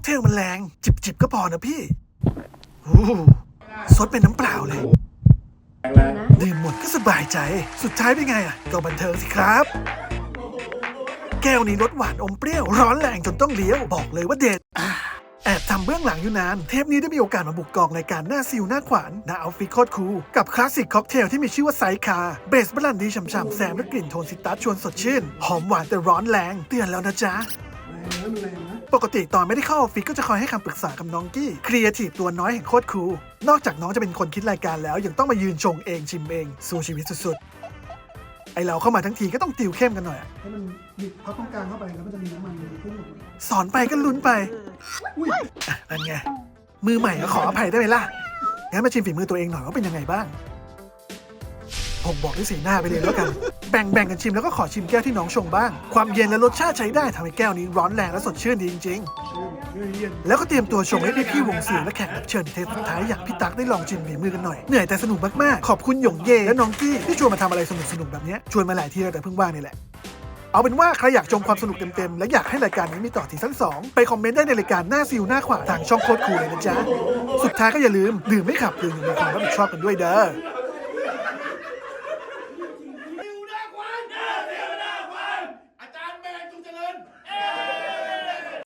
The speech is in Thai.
อกเทลมันแรง จิบจิบก็พอนะพี่อู้ซดเป็นน้ำเปล่าเลย ดื่มหมดก็สบายใจ สุดท้ายเป็นไงอะ ก็บันเทิงสิครับ แก้วนี้รสหวานอมเปรี้ยว ร้อนแรงจนต้องเลี้ยว บอกเลยว่าเด็ดแอบทำเบื้องหลังอยู่นาน เทปนี้ได้มีโอกาสมาบุกกองรายการหน้าซิวหน้าขวานหน้าเอาฟิโคตรคูลกับคลาสสิกค็อกเทลที่มีชื่อว่าไซคา เบสบรันดีฉ่ำๆแซมและกลิ่นโทนซิตัสชวนสดชื่น หอมหวานแต่ร้อนแรง เตือนแล้วนะจ๊ะ ปกติตอนไม่ได้เข้าออฟฟิศก็จะคอยให้คำปรึกษากับน้องกี้ครีเอทีฟตัวน้อยแห่งโคตรคูลนอกจากน้องจะเป็นคนคิดรายการแล้ว ยังต้องมายืนชงเองชิมเองสู้ชีวิตสุดๆ ไอเราเข้ามาทั้งทีก็ต้องติวเข้มกันหน่อยอะให้มันบิดพับตรงกลางเข้าไปแล้วมันจะมีน้ำมันพุ่งออกมาสอนไปก็ลุ้นไปอะนั่นไงมือใหม่ก็ขออภัยได้ไหมล่ะงั้นมาชิมฝีมือตัวเองหน่อยว่าเป็นยังไงบ้าง ผมบอกด้วยสีหน้าไปเลยแล้วกัน แบ่งแบ่งกันชิมแล้วก็ขอชิมแก้วที่น้องชงบ้าง ความเย็นและรสชาติใช้ได้ทำให้แก้วนี้ร้อนแรงและสดชื่นดีจริง ๆ แล้วก็เตรียมตัวชงให้พี่พี่ๆวงเสียงและแขกรับเชิญในเทปสุดท้ายอย่างพี่ตั๊กได้ลองชิมฝีมือกันหน่อย เหนื่อยแต่สนุกมากๆ ขอบคุณหยงเย่และน้องกี้ที่ชวนมาทำอะไรสนุกๆแบบนี้ชวนมาหลายทีแล้วแต่เพิ่งว่างนี่แหละเอาเป็นว่าใครอยากชมความสนุกเต็มๆ และอยากให้รายการนี้มีต่อทีซั่น2 ไปคอมเมนต์ได้ในรายการหน้าซิวหน้าขวาทางช่องโคตรคูลเลยนะจ๊ะ สุดท้ายก็อย่าลืม ดื่มไม่ขับดื่มอยู่ในความรับผิดชอบกันด้วยเด้อ